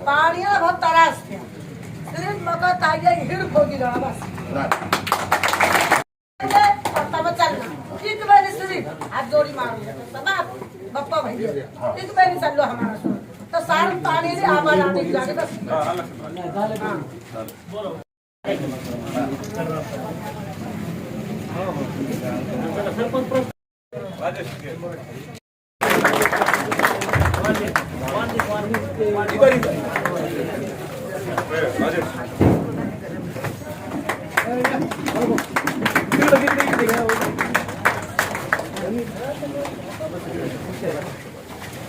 પાણીના બહુ તરાસ થયા શ્રી મગર તાજા હીડ ભોગી રહ્યા, બસ. તમે ચાલો એક બાર શ્રી હાથ જોડી મારું. તમાર બપ્પા ભાઈ એક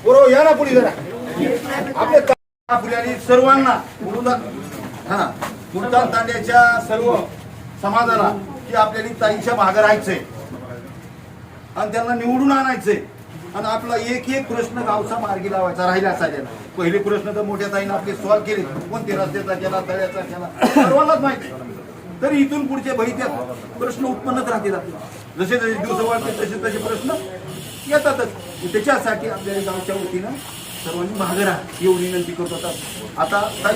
बरोबर या ना पुढे जरा. आपले ता- पुढे सर्वांना हा मुलता तांड्याच्या सर्व समाजाला की आपल्याला ताईंच्या मागे राहायचंय. आणि त्यांना निवडून आणायचंय. आणि आपला एक एक प्रश्न गावचा मार्गी लावायचा राहिला चालेल पहिले प्रश्न तर मोठ्या ताईनं आपले सॉल्व्ह केले. कोणते रस्त्याचा केला तळ्याचा केला सर्वांनाच माहिती तरी इथून पुढचे भविष्यात प्रश्न उत्पन्नच राहतील आपले. जसे जसे दिवस वाढते तसे तसे प्रश्न येतातच. त्याच्यासाठी आपल्या गावच्या वतीनं सर्वांनी मागे राहा. एवढी विनंती करत होता आता ताई-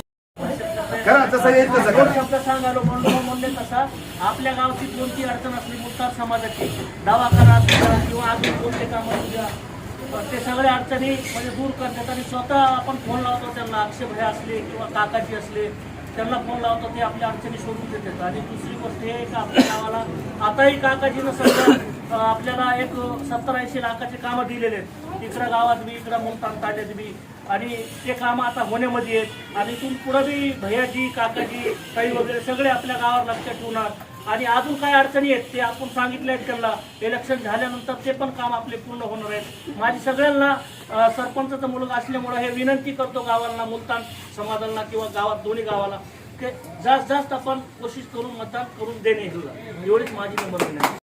तसं येईल दोन शब्द सांगालो म्हणून म्हणले तसा आपल्या गावची कोणती अडचण असली मुक्तार समाजाची दवाखाना किंवा अजून कोणते काम असू द्या ते सगळ्या अडचणी म्हणजे दूर करतात आणि स्वतः आपण फोन लावतो त्यांना अक्षयभाई असले किंवा काकाजी असले त्यांना फोन लावतो ते आपल्या अडचणी शोधून देतात. आणि दुसरी गोष्ट हे का आपल्या गावाला आताही काकाजीनं सध्या आपल्याला एक सत्तर ऐंशी लाखाचे कामं दिलेले आहेत. इकडं गावात बी इकडं मुलतान ताल्यात बी. आणि ते कामं आता होण्यामध्ये आहेत. आणि इथून पुढं बी भैयाजी काकाजी काही वगैरे सगळे आपल्या गावावर लक्ष ठेवणार. आणि अजून काय अडचणी आहेत ते आपण सांगितले आहेत त्यांना. इलेक्शन झाल्यानंतर ते पण काम आपले पूर्ण होणार आहेत. माझी सगळ्यांना अं, सरपंचाचा मुलगा असल्यामुळं हे विनंती करतो गावांना मुलतान समाजांना किंवा गावात दोन्ही गावाला ते जास्त जास्त आपण कोशिश करून मतदान करून देणे. एवढीच माझी नंबर विनंती.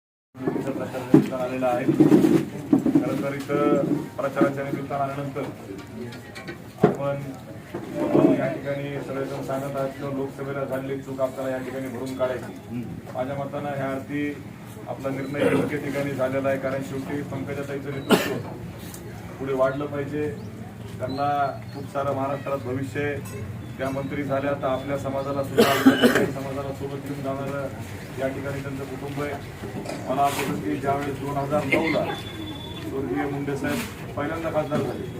आलेला आहे. खरं तर इथं प्रचाराच्या निमित्तानं आल्यानंतर आपण या ठिकाणी सगळेजण सांगत आहेत किंवा लोकसभेला झालेली चूक आपल्याला या ठिकाणी भरून काढायची. माझ्या मतानं ह्या अर्थी आपला निर्णय योग्य ठिकाणी झालेला आहे कारण शेवटी पंकजाताईचं नेतृत्व पुढे वाढलं पाहिजे. त्यांना खूप सारं महाराष्ट्रात भविष्य आहे. त्या मंत्री झाल्या तर आपल्या समाजाला सुद्धा समाजाला सोबत घेऊन जाणारं या ठिकाणी त्यांचं कुटुंब आहे. मला आठवतं की ज्यावेळेस दोन हजार नऊला स्वर्गीय मुंडे साहेब पहिल्यांदा खासदार झाले.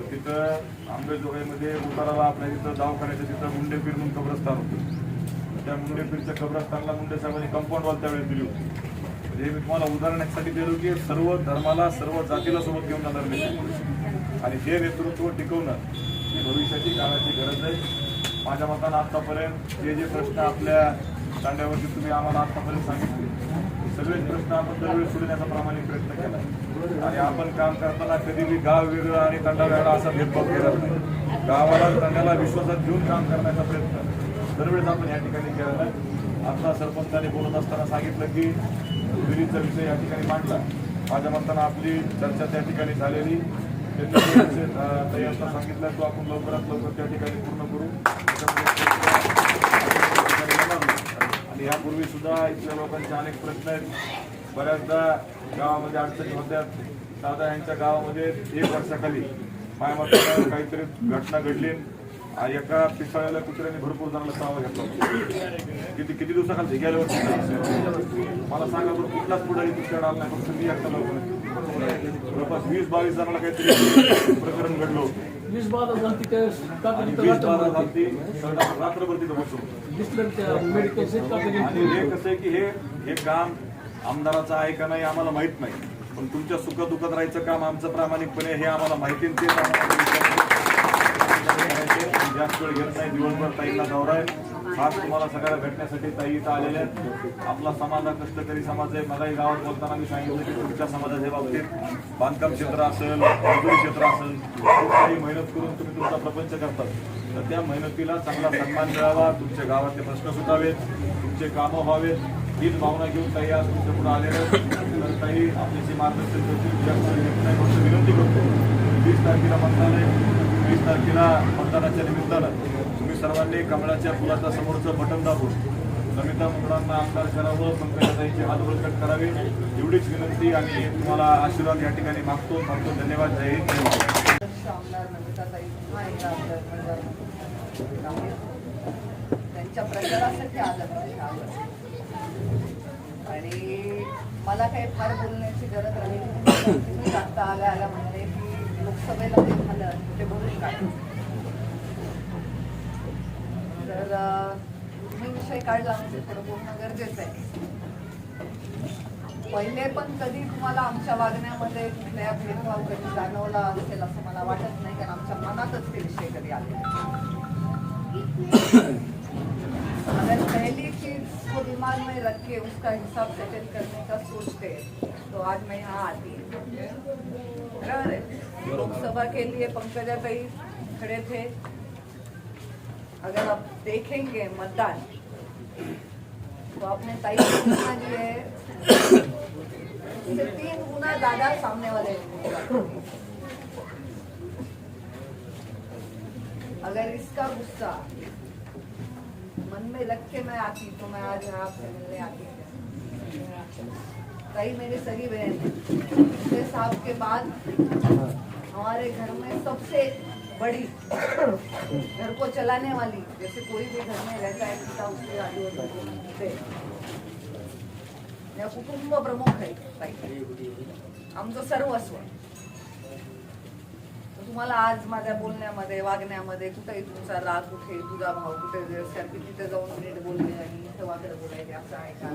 तर तिथं आंबेजोगाईमध्ये उताराला आपल्या तिथं दवाखान्याच्या तिथं मुंडेपीर म्हणून कब्रस्तान होतं. त्या मुंडेपीरच्या कब्रस्तानला मुंडे साहेबांनी कंपाऊंड वॉल त्यावेळेस दिली होती. म्हणजे मी तुम्हाला उदाहरणासाठी दिलो की सर्व धर्माला सर्व जातीला सोबत घेऊन जाणार नेतृत्व आणि हे नेतृत्व टिकवणं ही भविष्याची काळाची गरज आहे. माझ्या मतानं आत्तापर्यंत जे जे प्रश्न आपल्या तांड्यावरती तुम्ही आम्हाला आत्तापर्यंत सांगितले ते प्रश्न आपण दरवेळेस सोडण्याचा प्रामाणिक प्रयत्न केला. आणि आपण काम करताना कधीही गाव वेगळं आणि तंडा वेगळा असा भेदभाव केला नाही. गावाला तंडाला विश्वासात घेऊन काम करण्याचा प्रयत्न दरवेळेस आपण या ठिकाणी केला आता सरपंचाने बोलत असताना सांगितलं की विहिरीचा विषय या ठिकाणी मांडला. माझ्या मताना आपली चर्चा त्या ठिकाणी झालेली. त्यांनी सांगितलं तो आपण लवकरात लवकर त्या ठिकाणी पूर्ण करू. यापूर्वी सुद्धा इथल्या लोकांचे अनेक प्रश्न आहेत. बऱ्याचदा गावामध्ये अडचणी होत्या. दादा यांच्या गावामध्ये एक वर्षाखाली माझ्या काहीतरी घटना घडली. एका पिसाळ्याला कुत्र्याने भरपूर जणांना चावा घेतला. किती किती दिवसाखाली गेल्या वर्षी? मला सांगा बरं कुठलाच पुढारी तुमच्याकडे आला नाही फक्त मी एकटा लवकर जवळपास वीस बावीस जणांना काहीतरी प्रकरण घडलं होतं. वीस बारा झाली ते बारा झालती रात्रभर तिथं बसून दिसलं त्या मेडिकल आणि हे कसं आहे की हे हे काम आमदाराचं आहे का नाही आम्हाला माहीत नाही. पण तुमच्या सुखदुःखात राहायचं काम आमचं प्रामाणिकपणे हे आम्हाला माहिती आहे, विचारायचं. जास्त वेळ घेत नाही दिवसभर ताईला दौरा आहे. आज तुम्हाला सगळ्या भेटण्यासाठी ताई इथं आलेल्या आहेत. आपला समाज हा कष्टकरी समाज आहे. मलाही गावात बोलताना मी सांगितलं की तुमच्या समाजाच्या बाबतीत बांधकाम क्षेत्र असेल मजुरी क्षेत्र असेल खूप काही मेहनत करून तुम्ही तुमचा प्रपंच करतात. तर त्या मेहनतीला चांगला सन्मान मिळावा. तुमच्या गावातले प्रश्न सुटावेत. तुमचे कामं व्हावेत. हीच भावना घेऊन ताई आज तुमच्यापुढे आलेल्या तर ताई आपल्याशी मार्गदर्शन करतील. विनंती करतो. वीस तारखेला मतदान आहे. वीस तारखेला मतदानाच्या निमित्तानं सर्वांनी कमळाच्या फुलाचा समोरचं बटन दाबून नमिता मुंगडांना आमदार करावं पंकजाताईची हात बळकट करावे. एवढीच विनंती आणि तुम्हाला आशीर्वाद या ठिकाणी मागतो. मागतो. धन्यवाद. जय हिंद. आमदार त्यांच्या प्रचारासाठी आलं आणि मला काही फार बोलण्याची गरज राहिली तुम्ही आता आल्या आल्या म्हणले की लोकसभेला ते झालं ते बोलून तर अं, तुम्ही विषय काढला म्हणजे थोडं बोलणं गरजेचं आहे. पहिले पण कधी तुम्हाला आमच्या वागण्यामध्ये कुठल्या भेदभाव कधी जाणवला असेल असं मला वाटत नाही कारण आमच्या मनातच ते विषय कधी आले अगर पहली चीज को दिमाग में रख के उसका हिसाब सेटल करने का सोचते तो आज मैं यहाँ आती बराबर है लोकसभा के लिए पंकजा ताई खड़े थे. अगर आप देखेंगे मतदान तो आपने ताई को जो है। तीन गुना ज़्यादा सामने वाले अगर इसका गुस्सा मन में रख के मैं आती तो मैं आज आपसे मिलने आती। ताई, मेरी सगी बहन है साहब के बाद हमारे घर में सबसे बड़ी घर को चलाने वाली जैसे कोई भी घर में रहता है पिता उसके आगे होते या कुटुंब प्रमुख आहे आमचं सर्वस्व. तुम्हाला आज माझ्या बोलण्यामध्ये वागण्यामध्ये कुठेही तुमचा राग कुठे तुझा भाव कुठे सारखी तिथे जाऊन नीट बोलणे आणि इथं वाकडं बोलायचे असं आहे का?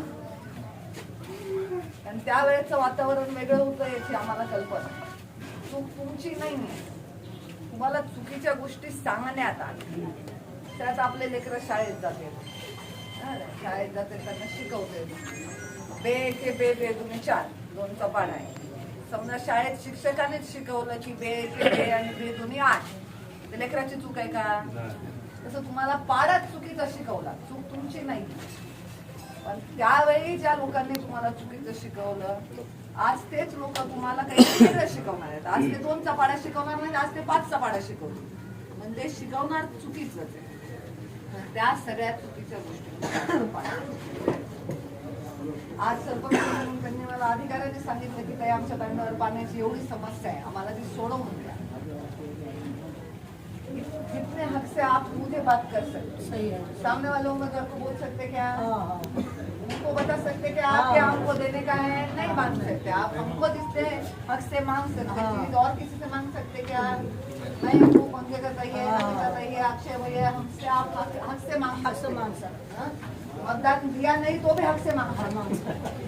आणि त्यावेळेचं वातावरण वेगळं होतं याची आम्हाला कल्पना. चूक तुमची नाही तुम्हाला चुकीच्या गोष्टी सांगण्यात आल्या. त्यात आपले लेकरं शाळेत जाते. शाळेत जाते त्यांना शिकवते. बे के बे बे तुम्ही चार. दोनचा पाढा आहे. समजा शाळेत शिक्षकानेच शिकवलं की बे के बे आणि बे तुम्ही आठ. ते लेकराची चूक आहे का? तसं तुम्हाला पाडाच चुकीचा शिकवला. चूक तुमची नाही. पण त्यावेळी ज्या लोकांनी तुम्हाला चुकीचं शिकवलं आज तेच लोक तुम्हाला काही वेगळं शिकवणार आहेत. आज ते दोनचा पाडा शिकवणार नाही आज ते पाचचा पाडा शिकवतील. म्हणजे शिकवणार चुकीच आहे. त्या सगळ्या चुकीच्या गोष्टी आज सरपंच म्हणून त्यांनी मला अधिकाऱ्याने सांगितलं की ताई आमच्या तांडावर पाण्याची एवढी समस्या आहे. आम्हाला ती सोडवून द्या जितने हक से आप मुझे बात कर सकते सही सामने वाले को बोल सकते क्या? हाँ हाँ बता सकते कि आप क्या हमको देने का है? नहीं मांग सकते। आप हमको जिससे हक से मांग सकते। हाँ। चीज़ और किसी से मांग सकते क्या नहीं हमको पंखे का चाहिए हाँ। नमिता चाहिए अक्षय भैया हमसे आप हक, से मांग हक से मांग सकते। हाँ? मतदान दिया नहीं तो भी हक से मांग हाँ,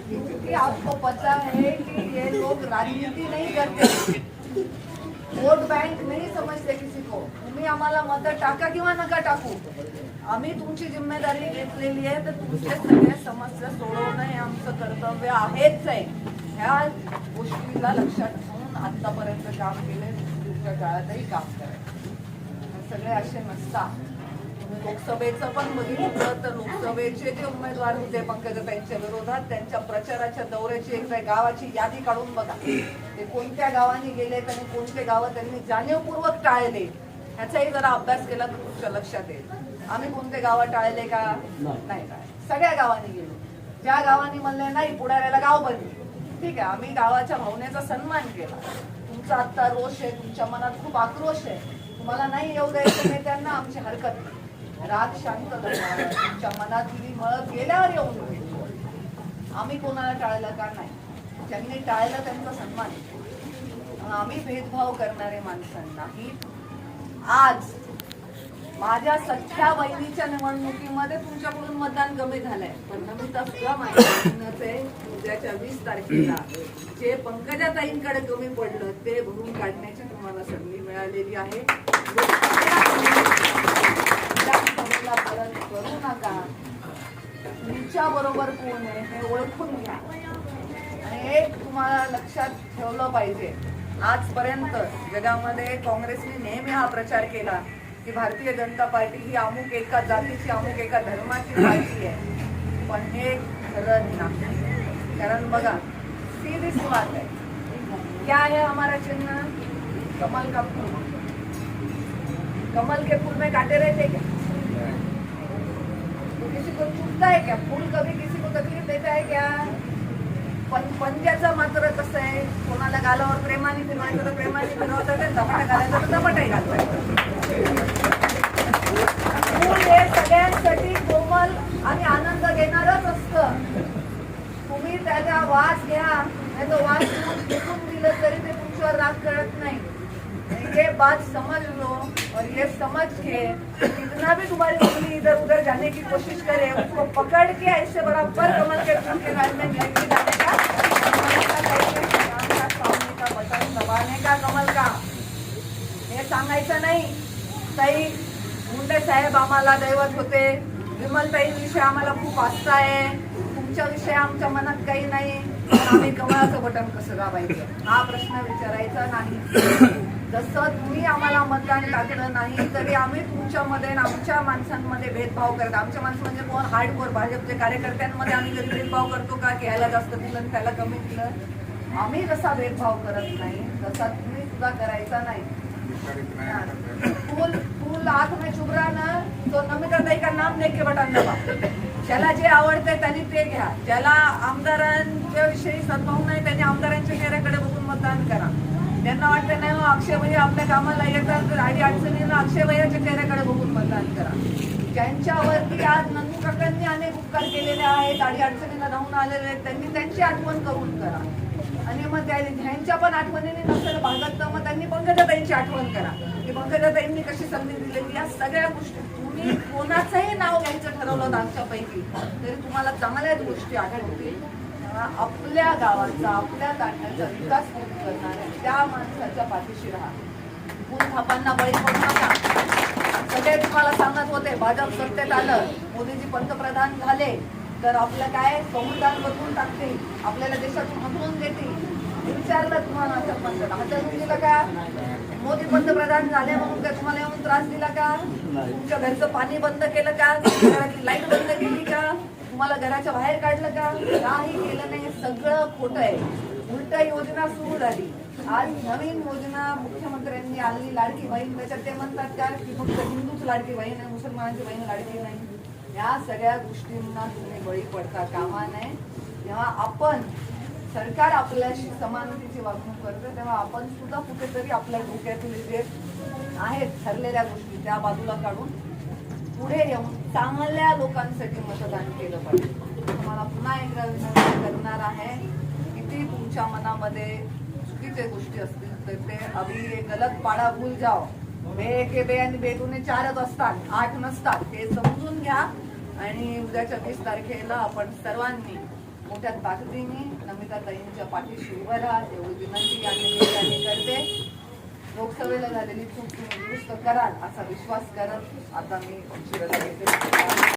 क्योंकि आपको पता है कि ये लोग राजनीति नहीं करते। वोट बँक नाही समजते किसी को। तुम्ही आम्हाला मत टाका किंवा नका टाकू? आम्ही तुमची जिम्मेदारी घेतलेली आहे तर तुमच्या सगळ्या समस्या सोडवणं हे आमचं कर्तव्य आहेच आहे. ह्या गोष्टीला लक्षात ठेवून आतापर्यंत काम केले तुमच्या काळातही काम करायचं सगळे असे नसता तुम्ही लोकसभेचं पण बघितलं तर लोकसभेचे जे उमेदवार होते पंकज त्यांच्या विरोधात त्यांच्या प्रचाराच्या दौऱ्याची एकदा गावाची यादी काढून बघा. ते कोणत्या गावांनी गेले आणि कोणते गावं त्यांनी जाणीवपूर्वक टाळले ह्याचाही जरा अभ्यास केला तर तुमच्या लक्षात येईल. आम्ही कोणते गावं टाळले का? नाही. टाळले. सगळ्या गावांनी गेलो. ज्या गावांनी म्हणले नाही पुढाऱ्याला गाव बंदी. ठीक आहे आम्ही गावाच्या भावनेचा सन्मान केला. तुमचा आता रोष आहे तुमच्या मनात खूप आक्रोश आहे. तुम्हाला नाही येऊ द्यायचं नेत्यांना आमची हरकत नाही. राग शांत करणार तुमच्या मनातली मळ गेल्यावर येऊन आम्ही कोणाला टाळलं का? नाही. ज्यांनी टाळलं त्यांचा सन्मान. आम्ही भेदभाव करणारे माणसं नाही आज माझ्या सख्या बहिणीच्या निवडणुकीमध्ये तुमच्याकडून मतदान कमी झालंय. पण नमिता सुद्धा माझ्या आहे उद्याच्या वीस तारखेला जे पंकजा ताईंकडे कमी पडलं ते भरून काढण्याची तुम्हाला संधी मिळालेली आहे. परत करू नका तुमच्या बरोबर कोण आहे हे ओळखून घ्या. आणि एक तुम्हाला लक्षात ठेवलं पाहिजे. आजपर्यंत जगामध्ये काँग्रेसने नेहमी हा प्रचार केला. की भारतीय जनता पार्टी ही अमुक एका जातीची अमुक एका धर्माची पार्टी आहे. पण हे खरं नाही कारण बघा सीधी बात आहे. क्या है हमारा चिन्ह? कमल का फूल. कमल के फूल में काटे रहते क्या? तो किसी को चुभता है क्या? फूल कभी किसी को तकलीफ देता है क्या? पण पंजाचं मात्र कसं आहे? कोणाला गालावर प्रेमाने फिरवायचं तर प्रेमाने फिरवतात आणि झपाटा घालायचं तर दपाटाही घालवायचं सगळ्यांसाठी कोमल आणि आनंद देणारच असतं. तुम्ही त्याचा वास घ्या. त्याचा वास फेकून दिलं तरी ते तुमच्यावर राग करत नाही. ये बात समझ लो और ये समझ के. कितना भी तुम्हारी उंगली इधर उधर जाने की कोशिश करे. उसको पकड़ के ऐसे बराबर कमल के फूल के राज में लेके जाने का. का बटन दबाने का कमल का. हे सांगायचं नाही. ताई मुंडे साहेब आम्हाला दैवत होते. विमलताईंविषयी आम्हाला खूप आस्था आहे. तुमच्याविषयी आमच्या मनात काही नाही. आम्ही कमळाचं बटन कसं दाबायचं? हा प्रश्न विचारायचा नाही. जसं तुम्ही आम्हाला मतदान टाकलं नाही तरी आम्ही तुमच्यामध्ये आमच्या माणसांमध्ये भेदभाव करत आमच्या माणसं म्हणजे कोण हार्डकोर भाजपचे कार्यकर्त्यांमध्ये आम्ही कधी भेदभाव करतो का? की ह्याला जास्त दिलं त्याला कमी दिलं आम्ही जसा भेदभाव करत नाही तसा तुम्ही सुद्धा करायचा नाही. तुला फूल हाथ में चुभ रहा ना तो नमिता ताई का नाम लेके बटन ज्याला जे आवडते त्यांनी ते घ्या. ज्याला आमदारांच्या विषयी सद्भाव नाही त्यांनी आमदारांच्या चेहऱ्याकडे बघून मतदान करा. त्यांना वाटतं नाही हो, अक्षय भैया आपल्या कामाला येतात तर आडी अडचणीनं अक्षय भैयाच्या चेहऱ्याकडे बघून मतदान करा. ज्यांच्यावरती आज नंदू काकांनी अनेक उपकार केलेले आहेत आडी अडचणींना राहून आलेले आहेत त्यांनी त्यांची आठवण करून करा. आणि मग त्या ह्यांच्या पण आठवणीने नसेल भागत तर मग त्यांनी पंकजाताईंची आठवण करा. पंकजाताईंनी कशी संधी दिलेली? या सगळ्या गोष्टी तुम्ही कोणाचंही नाव घ्यायचं ठरवलं आमच्यापैकी तरी तुम्हाला चांगल्याच गोष्टी आढळतील. आपल्या गावाचा आपल्या तांड्याचा विकास करणाऱ्या त्या माणसाच्या पाठीशी राहा. फुल थापांना बळी पडू नका. सगळे तुम्हाला सांगत होते भाजप सत्तेत आलं मोदीजी पंतप्रधान झाले तर आपलं काय? संविधान बदलून टाकतील. आपल्याला देशातून हटवून देतील विचारलं तुम्हाला सरपंच हटवून दिलं का? मोदी पंतप्रधान झाले म्हणून काय तुम्हाला येऊन त्रास दिला का? तुमच्या घरचं पाणी बंद केलं का? घरातली लाइट बंद केली का? तुम्हाला घराच्या बाहेर काढलं का? काही केलं नाही. सगळं खोटं आहे. उलट योजना सुरू झाली. आज नवीन योजना मुख्यमंत्र्यांनी आणली. लाडकी बहीण त्याच्यात ते म्हणतात का की फक्त हिंदूच लाडकी बहीण आहे मुसलमानांची बहीण लाडकी नाही. या सगळ्या गोष्टींना तुम्ही बळी पडता. कामा नये. तेव्हा आपण सरकार आपल्याशी समानतेची वागणूक करतं तेव्हा आपण सुद्धा कुठेतरी आपल्या डोक्यातील जे आहेत ठरलेल्या गोष्टी त्या बाजूला काढून पुढे येऊन चांगल्या लोकांसाठी मतदान केलं पाहिजे. तुम्हाला पुन्हा एकदा विनंती करणार आहे किती तुमच्या मनामध्ये चुकीचे गोष्टी असतील तर ते अभि गलत पाडा भूल जाओ. बे के बे आणि बेदुने चारच असतात आठ नसतात हे समजून घ्या. आणि उद्याच्या वीस तारखेला आपण सर्वांनी मोठ्या ताकदीने नमिता ताईंच्या पाठीशी उभं राहा एवढी विनंती या निमित्ताने करते. लोकसभेला झालेली चूक तुम्ही दुरुस्त कराल असा विश्वास करत आता मी शिरला